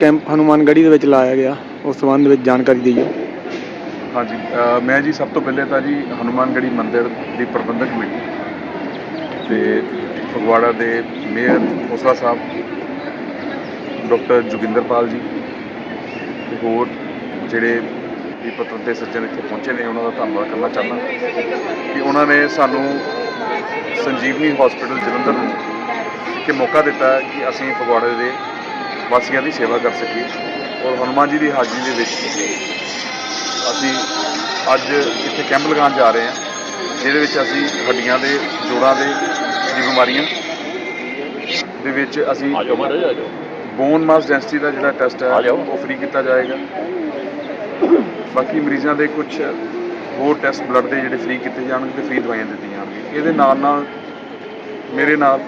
Camp ਹਨੂਮਾਨਗੜ੍ਹੀ ਦੇ ਵਿੱਚ ਲਾਇਆ ਗਿਆ। ਉਸ ਸੰਬੰਧ ਵਿੱਚ ਜਾਣਕਾਰੀ ਦਈਓ ਹਾਂਜੀ ਅ, ਮੈਂ ਜੀ ਸਭ ਤੋਂ ਪਹਿਲੇ ਤਾਂ ਜੀ ਹਨੂਮਾਨਗੜ੍ਹੀ ਮੰਦਿਰ ਦੀ ਪ੍ਰਬੰਧਕ ਕਮੇਟੀ ਤੇ ਫਗਵਾੜਾ ਦੇ ਮੇਅਰ ਖੋਸਲਾ ਸਾਹਿਬ ਡਾਕਟਰ ਜੋਗਿੰਦਰਪਾਲ ਜੀ ਤੇ ਹੋਰ ਜਿਹੜੇ ਵੀ ਪੱਤਰ ਦੇ ਸੱਜਣ ਇੱਥੇ ਪਹੁੰਚੇ ਨੇ ਉਹਨਾਂ ਦਾ ਧੰਨਵਾਦ ਕਰਨਾ ਚਾਹੁੰਦਾ ਕਿ ਉਹਨਾਂ ਨੇ ਸਾਨੂੰ ਸੰਜੀਵਨੀ ਹਸਪੀਟਲ ਜਲੰਧਰ ਕਿ ਮੌਕਾ ਦਿੱਤਾ ਕਿ ਅਸੀਂ ਫਗਵਾੜੇ ਦੇ ਵਾਸੀਆਂ ਦੀ ਸੇਵਾ ਕਰ ਸਕੀਏ ਔਰ ਹਨੂਮਾਨ ਜੀ ਦੀ ਹਾਜ਼ਰੀ ਦੇ ਵਿੱਚ ਅਸੀਂ ਅੱਜ ਇੱਥੇ ਕੈਂਪ ਲਗਾਉਣ ਜਾ ਰਹੇ ਹਾਂ ਜਿਹਦੇ ਵਿੱਚ ਅਸੀਂ ਹੱਡੀਆਂ ਦੇ ਜੋੜਾਂ ਦੇ ਦੀ ਬਿਮਾਰੀਆਂ ਦੇ ਵਿੱਚ ਅਸੀਂ ਬੋਨ ਮਾਸ ਡੈਂਸਿਟੀ ਦਾ ਜਿਹੜਾ ਟੈਸਟ ਹੈ ਉਹ ਫ੍ਰੀ ਕੀਤਾ ਜਾਏਗਾ। ਬਾਕੀ ਮਰੀਜ਼ਾਂ ਦੇ ਕੁਝ ਹੋਰ ਟੈਸਟ ਬਲੱਡ ਦੇ ਜਿਹੜੇ ਫ੍ਰੀ ਕੀਤੇ ਜਾਣਗੇ ਤੇ ਫ੍ਰੀ ਦਵਾਈਆਂ ਦਿੱਤੀਆਂ ਜਾਣਗੀਆਂ। ਇਹਦੇ ਨਾਲ ਨਾਲ ਮੇਰੇ ਨਾਲ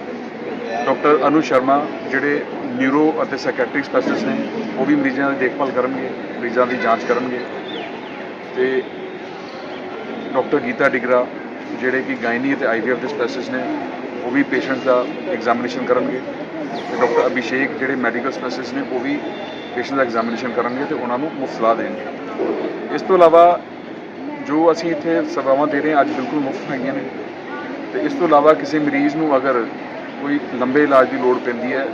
ਡਾਕਟਰ ਅਨੂ ਸ਼ਰਮਾ ਜਿਹੜੇ ਨਿਊਰੋ ਅਤੇ ਸਾਈਕੈਟ੍ਰਿਕ ਸਪੈਸ਼ਲਿਸਟ ਨੇ, ਉਹ ਵੀ ਮਰੀਜ਼ਾਂ ਦੀ ਦੇਖਭਾਲ ਕਰਨਗੇ, ਮਰੀਜ਼ਾਂ ਦੀ ਜਾਂਚ ਕਰਨਗੇ। ਤੇ ਡਾਕਟਰ ਗੀਤਾ ਡਿਗਰਾ, ਜਿਹੜੇ ਕਿ ਗਾਇਨੀ ਅਤੇ ਆਈਵੀਐਫ ਦੇ ਸਪੈਸ਼ਲਿਸਟ ਨੇ, ਉਹ ਵੀ ਪੇਸ਼ੈਂਟ ਦਾ ਐਗਜ਼ਾਮੀਨੇਸ਼ਨ ਕਰਨਗੇ। ਤੇ ਡਾਕਟਰ ਅਭਿਸ਼ੇਕ, ਜਿਹੜੇ ਮੈਡੀਕਲ ਸਪੈਸ਼ਲਿਸਟ ਨੇ, ਉਹ ਵੀ ਪੇਸ਼ੈਂਟ ਦਾ ਐਗਜ਼ਾਮੀਨੇਸ਼ਨ ਕਰਨਗੇ ਤੇ ਉਹਨਾਂ ਨੂੰ ਮੁਫਤ ਸਲਾਹ ਦੇਣਗੇ। ਇਸ ਤੋਂ ਇਲਾਵਾ ਜੋ ਅਸੀਂ ਇੱਥੇ ਸੇਵਾਵਾਂ ਦੇ ਰਹੇ ਹਾਂ, ਅੱਜ ਬਿਲਕੁਲ ਮੁਫਤ ਹੈਗੀਆਂ ਨੇ। ਤੇ ਇਸ ਤੋਂ ਇਲਾਵਾ ਕਿਸੇ ਮਰੀਜ਼ ਨੂੰ ਅਗਰ ਕੋਈ ਲੰਬੇ ਇਲਾਜ ਦੀ ਲੋੜ ਪੈਂਦੀ ਹੈ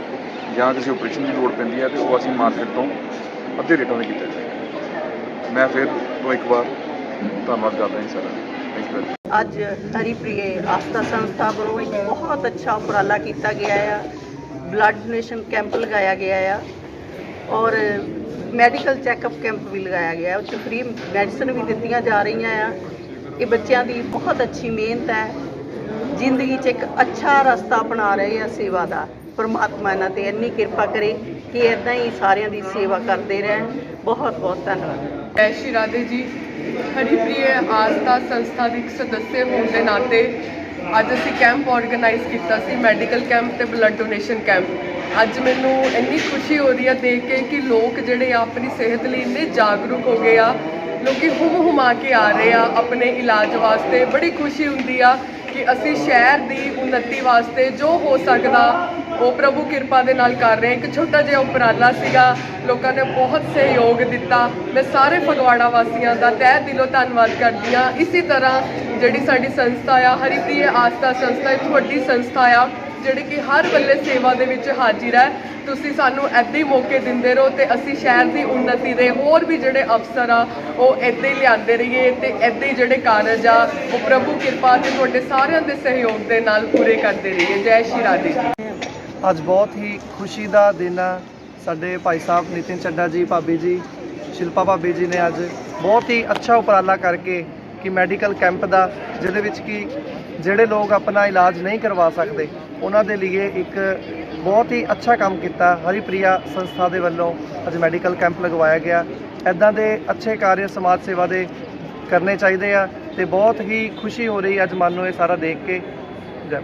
ਜਾਂ ਕਿਸੇ ਆਪਰੇਸ਼ਨ ਦੀ ਲੋੜ ਪੈਂਦੀ ਹੈ ਤੇ ਉਹ ਅਸੀਂ ਮਾਰਕੀਟ ਤੋਂ ਅੱਧੇ ਰੇਟਾਂ 'ਤੇ ਕੀਤਾ ਜਾਏਗਾ ਮੈਂ ਫਿਰ ਤੋਂ ਇੱਕ ਵਾਰ ਧੰਨਵਾਦ ਕਰਦਾ ਹਾਂ ਜੀ ਸਾਰਾ ਅੱਜ ਹਰੀਪ੍ਰਿਏ ਆਸਥਾ ਸੰਸਥਾ ਵੱਲੋਂ ਇੱਕ ਬਹੁਤ ਅੱਛਾ ਉਪਰਾਲਾ ਕੀਤਾ ਗਿਆ ਆ। ਬਲੱਡ ਡੋਨੇਸ਼ਨ ਕੈਂਪ ਲਗਾਇਆ ਗਿਆ ਆ। ਔਰ ਮੈਡੀਕਲ ਚੈੱਕਅਪ ਕੈਂਪ ਵੀ ਲਗਾਇਆ ਗਿਆ ਉੱਥੇ ਫ੍ਰੀ ਮੈਡੀਸਨ ਵੀ ਦਿੱਤੀਆਂ ਜਾ ਰਹੀਆਂ ਆ। ਇਹ ਬੱਚਿਆਂ ਦੀ ਬਹੁਤ ਅੱਛੀ ਮਿਹਨਤ ਹੈ। ਜ਼ਿੰਦਗੀ 'ਚ ਇੱਕ ਅੱਛਾ ਰਸਤਾ ਅਪਣਾ ਰਹੇ ਆ ਸੇਵਾ ਦਾ। ਪਰਮਾਤਮਾ ਇਹਨਾਂ ਤੇ ਇੰਨੀ ਕਿਰਪਾ ਕਰੇ ਕਿ ਇਦਾਂ ਹੀ ਸਾਰਿਆਂ ਦੀ ਸੇਵਾ ਕਰਦੇ ਰਹਿਣ। ਬਹੁਤ ਬਹੁਤ ਧੰਨਵਾਦ। ਜੈ ਸ਼੍ਰੀ ਰਾਧੇ ਜੀ। ਹਰੀਪ੍ਰਿਏ ਆਸਥਾ ਸੰਸਥਾ ਦੇ ਇੱਕ ਸਦੱਸਿਆ ਹੋਣ ਦੇ ਨਾਤੇ ਅੱਜ ਅਸੀਂ ਕੈਂਪ ਆਰਗੇਨਾਈਜ਼ ਕੀਤਾ ਸੀ, ਮੈਡੀਕਲ ਕੈਂਪ ਤੇ ਬਲੱਡ ਡੋਨੇਸ਼ਨ ਕੈਂਪ। ਅੱਜ ਮੈਨੂੰ ਇੰਨੀ ਖੁਸ਼ੀ ਹੋ ਰਹੀ ਆ ਦੇਖ ਕੇ ਕਿ ਲੋਕ ਜਿਹੜੇ ਆ ਆਪਣੀ ਸਿਹਤ ਲਈ ਇੰਨੇ ਜਾਗਰੂਕ ਹੋ ਗਏ ਆ। ਲੋਕੀ ਹੁਮ ਹੁਮਾ ਕੇ ਆ ਰਹੇ ਆ, ਆਪਣੇ ਇਲਾਜ ਵਾਸਤੇ। ਬੜੀ ਖੁਸ਼ੀ ਹੁੰਦੀ ਆ ਕਿ ਅਸੀਂ ਸ਼ਹਿਰ ਦੀ ਉન્નਤੀ ਵਾਸਤੇ ਜੋ ਹੋ ਸਕਦਾ, ਉਹ ਪ੍ਰਭੂ ਕਿਰਪਾ ਦੇ ਨਾਲ ਕਰ ਰਹੇ ਇੱਕ ਛੋਟਾ ਜਿਹਾ ਉਪਰਾਲਾ ਸੀਗਾ, ਲੋਕਾਂ ਨੇ ਬਹੁਤ ਸਹਿਯੋਗ ਦਿੱਤਾ। ਮੈਂ ਸਾਰੇ ਫਗਵਾੜਾ ਵਾਸੀਆਂ ਦਾ ਤਹਿ ਦਿਲੋਂ ਧੰਨਵਾਦ ਕਰਦੀ ਹਾਂ। ਇਸੇ ਤਰ੍ਹਾਂ ਜਿਹੜੀ ਸਾਡੀ ਸੰਸਥਾ ਆ, ਹਰੀਪ੍ਰਿਏ ਆਸਥਾ ਸੰਸਥਾ ਇੱਕ ਵੱਡੀ ਸੰਸਥਾ ਆ ਜਿਹੜੇ ਕਿ ਹਰ ਵੇਲੇ ਸੇਵਾ ਦੇ ਵਿੱਚ ਹਾਜ਼ਰ ਹੈ। ਤੁਸੀਂ ਸਾਨੂੰ ਐਦਾਂ ਹੀ ਮੌਕੇ ਦਿੰਦੇ ਰਹੋ ਤੇ ਅਸੀਂ ਸ਼ਹਿਰ ਦੀ ਉન્નਤੀ ਦੇ ਹੋਰ ਵੀ ਜਿਹੜੇ ਅਫਸਰ ਆ, ਉਹ ਐਦਾਂ ਹੀ ਲਿਆਂਦੇ ਰਹੀਏ ਤੇ ਐਦਾਂ ਹੀ ਜਿਹੜੇ ਕਾਰਜ ਆ, ਉਹ ਪ੍ਰਭੂ ਕਿਰਪਾ ਤੇ ਤੁਹਾਡੇ ਸਾਰਿਆਂ ਦੇ ਸਹਿਯੋਗ ਦੇ ਨਾਲ ਪੂਰੇ ਕਰਦੇ ਰਹੀਏ। ਜੈ ਸ਼੍ਰੀ ਰਾਧੇ ਅੱਜ ਬਹੁਤ ਹੀ ਖੁਸ਼ੀ ਦਾ ਦਿਨ ਆ। ਸਾਡੇ ਭਾਈ ਸਾਹਿਬ ਨਿਤਿਨ ਚੱਡਾ ਜੀ, ਭਾਬੀ ਜੀ, ਸ਼ਿਲਪਾ ਭਾਬੀ ਜੀ ਨੇ ਅੱਜ ਬਹੁਤ ਹੀ ਅੱਛਾ ਉਪਰਾਲਾ ਕਰਕੇ ਕਿ ਮੈਡੀਕਲ ਕੈਂਪ ਦਾ, ਜਿਹਦੇ ਵਿੱਚ ਕਿ ਜਿਹੜੇ ਲੋਕ ਆਪਣਾ ਇਲਾਜ ਨਹੀਂ ਕਰਵਾ ਸਕਦੇ ਉਹਨਾਂ ਦੇ ਲਈ ਇੱਕ ਬਹੁਤ ਹੀ ਅੱਛਾ ਕੰਮ ਕੀਤਾ। ਹਰੀਪ੍ਰਿਆ ਸੰਸਥਾ ਦੇ ਵੱਲੋਂ ਅੱਜ ਮੈਡੀਕਲ ਕੈਂਪ ਲਗਵਾਇਆ ਗਿਆ। ਐਦਾਂ ਦੇ ਅੱਛੇ ਕਾਰਜ ਸਮਾਜ ਸੇਵਾ ਦੇ ਕਰਨੇ ਚਾਹੀਦੇ ਆ ਤੇ ਬਹੁਤ ਹੀ ਖੁਸ਼ੀ ਹੋ ਰਹੀ ਅੱਜ ਮਨ ਨੂੰ ਇਹ ਸਾਰਾ ਦੇਖ ਕੇ। ਜੈ